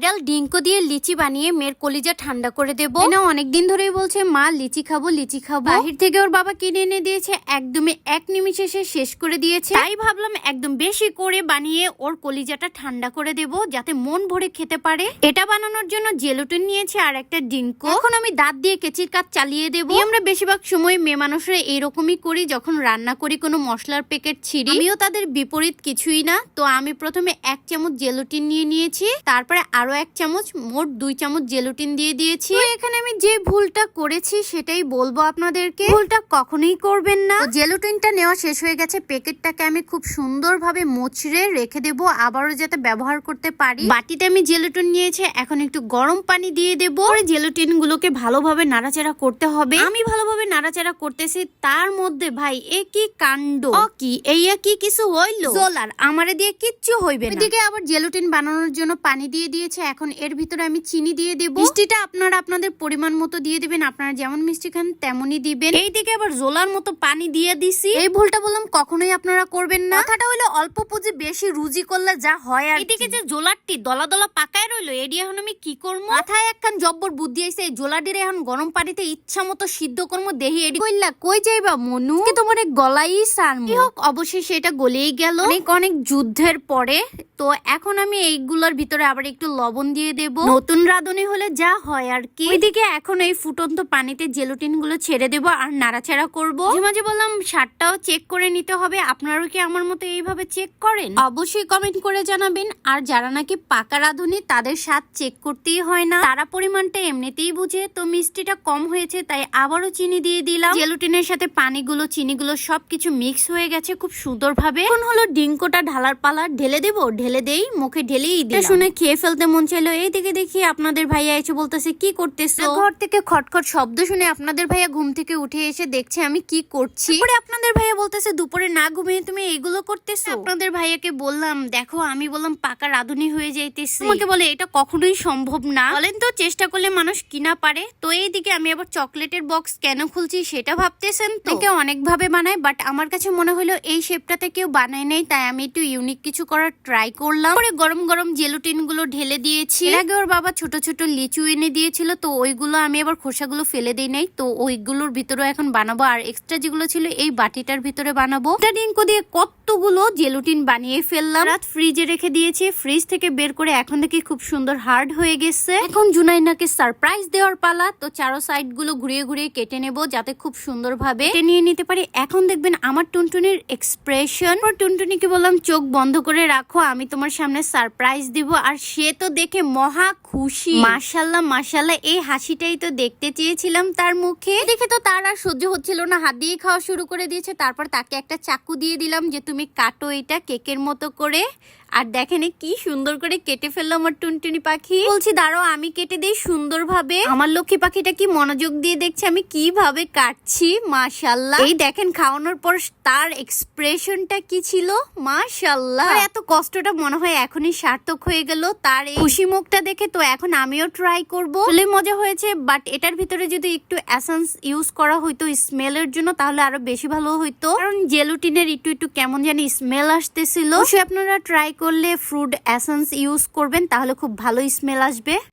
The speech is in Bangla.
ভাইরাল ডিঙ্কো দিয়ে লিচি বানিয়ে মেয়ের কলিজা ঠান্ডা করে দেবো। না অনেকদিন ধরেই বলছে মা লিচি খাব লিচি খাব। বাহির থেকে ওর বাবা কিনে এনে দিয়েছে একদমই এক নিমিষে সে শেষ করে দিয়েছে। তাই ভাবলাম একদম বেশি করে বানিয়ে ওর কলিজাটা ঠান্ডা করে দেব যাতে মন ভরে খেতে পারে। এটা বানানোর জন্য জেলোটিন নিয়েছে আর একটা ডিঙ্কো। এখন আমি দাঁত দিয়ে কেচির কাজ চালিয়ে দেবো। আমরা বেশিরভাগ সময় মেয়ে মানুষরা এরকমই করি যখন রান্না করি কোনো মশলার প্যাকেট ছিঁড়ি। আমিও তাদের বিপরীত কিছুই না। তো আমি প্রথমে এক চামচ জেলোটিন নিয়ে নিয়েছি তারপরে আরও এক চামচ মোট দুই চামচ জেলোটিন দিয়ে দিয়েছি। এখানে আমি যে ভুলটা করেছি সেটাই বলব আপনাদেরকে। ভুলটা কখনোই করবেন না। জেলোটিনটা নেওয়া শেষ হয়ে গেছে। প্যাকেটটাকে আমি খুব সুন্দরভাবে মুচড়ে রেখে দেবো। আবারও যাতে ব্যবহার করতে পারি। বাটিতে আমি জেলোটিন নিয়েছি। এখন একটু গরম পানি দিয়ে দেবো। জেলোটিন গুলোকে ভালোভাবে নাড়াচাড়া করতে হবে। আমি ভালোভাবে নাড়াচাড়া করতেছি। তার মধ্যে ভাই এ কি কাণ্ড কি? এই কি কিছু হইল? জোলার। আমারে দিয়ে কিচ্ছু হইবে না। এদিকে আবার জেলোটিন বানানোর জন্য পানি দিয়ে দিয়েছে। এখন এর ভিতরে আমি চিনি দিয়ে দেব। মিষ্টিটা আপনারা আপনাদের পরিমাণ মতো দিয়ে দিবেন। আপনারা যেমন মিষ্টি খান তেমনই দিবেন। এইদিকে আবার জোলার মতো পানি দিয়ে দিছি। এই ভুলটা বললাম কখনোই আপনারা করবেন না। কথাটা হলো অল্প পুঁজি বেশি রুজি করলে যা হয় আর এদিকে যে জোলারটি দলা দলা পাকায় রইল এডি এখন আমি কি করব? মাথায় একখান জব্বর বুদ্ধি আইছে এই জোলাডিরে এখন গরম পানিতে ইচ্ছা মতো সিদ্ধ করব দেহি এডি কইলা কই যাইবা মনু? কি তোমার গলাই সারমু। কি হোক অবশেষে এটা গলেই গেল। অনেক অনেক যুদ্ধের পরে তো এখন আমি এইগুলোর ভিতরে আবার একটু লবণ দিয়ে দেব। নতুন রাঁধুনি হলে যা হয় আর কি। এদিকে এখন এই ফুটন্ত পানিতে জেলোটিনগুলো ছেড়ে দেব আর নাড়াচাড়া করব। মাঝে বললাম সারটাও চেক করে নিতে হবে। আপনারাও কি আমার মতো এইভাবে চেক করেন? অবশ্যই কমেন্ট করে জানাবেন। আর যারা নাকি পাকা রাঁধুনি তাদের স্বাদ চেক করতেই হয় না। তারা পরিমাণটা এমনিতেই বুঝে। তো মিষ্টিটা কম হয়েছে তাই আবারও চিনি দিয়ে দিলাম। জেলোটিনের সাথে পানিগুলো চিনিগুলো সবকিছু মিক্স হয়ে গেছে খুব সুন্দরভাবে। এখন হলো ডিঙ্কোটা ঢালার পালা ঢেলে দেবো। ঢেলে দেই মুখে ঢেলেই দিই শুনে খেয়ে ফেলতে মন চাইলো এই দিকে দেখি আপনাদের ভাইয়া এসে বলতেছে কি করতেছো? ঘর থেকে খটখট শব্দ শুনে আপনাদের ভাইয়া ঘুম থেকে উঠে এসে দেখছে আমি কি করছি। পরে আপনাদের ভাইয়া বলতেছে দুপুরে না ঘুমিয়ে তুমি এইগুলো করতেছো? আপনাদের ভাইয়াকে বললাম দেখো আমি বললাম পাকা রাঁধুনি হয়ে যাইতেছি। আমাকে বলে এটা কখনোই সম্ভব না। বলেন তো চেষ্টা করলে মানুষ কিনা পারে। তো এইদিকে আমি আবার চকলেটের বক্স কেন খুলছি সেটা ভাবতেছেন তো? কেউ অনেক ভাবে বানায় বাট আমার কাছে মনে হলো এই শেপটাতে কেউ বানায় নেই তাই আমি একটু ইউনিক কিছু করার ট্রাই করলাম। পরে গরম গরম জেলুটিনগুলো ঢেলে দিয়েছি। এর আগে ওর বাবা ছোট ছোট লিচু এনে দিয়েছিল তো ওইগুলো আমি আবার খোসাগুলো ফেলে দিই নাই। তো ওইগুলোর ভিতরে এখন বানাবো। আর এক্সট্রা যেগুলো ছিল এই বাটিটার ভিতরে বানাবো। এটা ডিঙ্কো দিয়ে কতগুলো জেলুটিন বানিয়ে ফেললাম। রাত ফ্রিজে রেখে দিয়েছি। ফ্রিজ থেকে বের করে এখন দেখি খুব সুন্দর হার্ড হয়ে গেছে। এখন জুনাইনাকে সারপ্রাইজ দেওয়ার পালা তো চারো সাইডগুলো ঘুরিয়ে ঘুরিয়ে কেটে নেব যাতে খুব সুন্দর ভাবে নিয়ে নিতে পারি। এখন দেখবেন আমার টুনটুনির এক্সপ্রেশন টুনটুনিকে বললাম চোখ বন্ধ করে রাখো আমি তোমার সামনে সারপ্রাইজ দিব। আর সে তো দেখে মহা খুশি। মাসাল্লাহ মাসাল্লাহ এই হাসিটাই তো দেখতে চেয়েছিলাম তার মুখে। দেখে তো তার আর সহ্য হচ্ছিল না। হাত দিয়ে খাওয়া শুরু করে দিয়েছে তারপর তাকে একটা চাকু দিয়ে দিলাম যে তুমি কাটো এটা কেকের মতো করে। আর দেখেন কি সুন্দর করে কেটে ফেলল আমার টুনটুনি পাখি। বলছি, দাঁড়াও, আমি কেটে দিই সুন্দরভাবে। আমার লক্ষ্মী পাখিটা কি মনোযোগ দিয়ে দেখছে? আমি কীভাবে কাটছি? মাশাল্লাহ এই দেখেন, খাওয়ানোর পর তার এক্সপ্রেশনটা কি ছিল? মাশাল্লাহ এত কষ্টটা মনে হয় এখনই সার্থক হয়ে গেল। তার এই খুশি মুখটা দেখে তো এখন আমিও ট্রাই করব। বলে মজা হয়েছে বাট এটার ভিতরে যদি একটু এসেন্স ইউজ করা হইতো স্মেলের জন্য, তাহলে আরও বেশি ভালো হইতো। কারণ জেলুটিনের একটু একটু কেমন জানি স্মেল আসতেছিল। অবশ্যই আপনারা ট্রাই করলে ফ্রুট অ্যাসেন্স ইউজ করবেন তাহলে খুব ভালো স্মেল আসবে।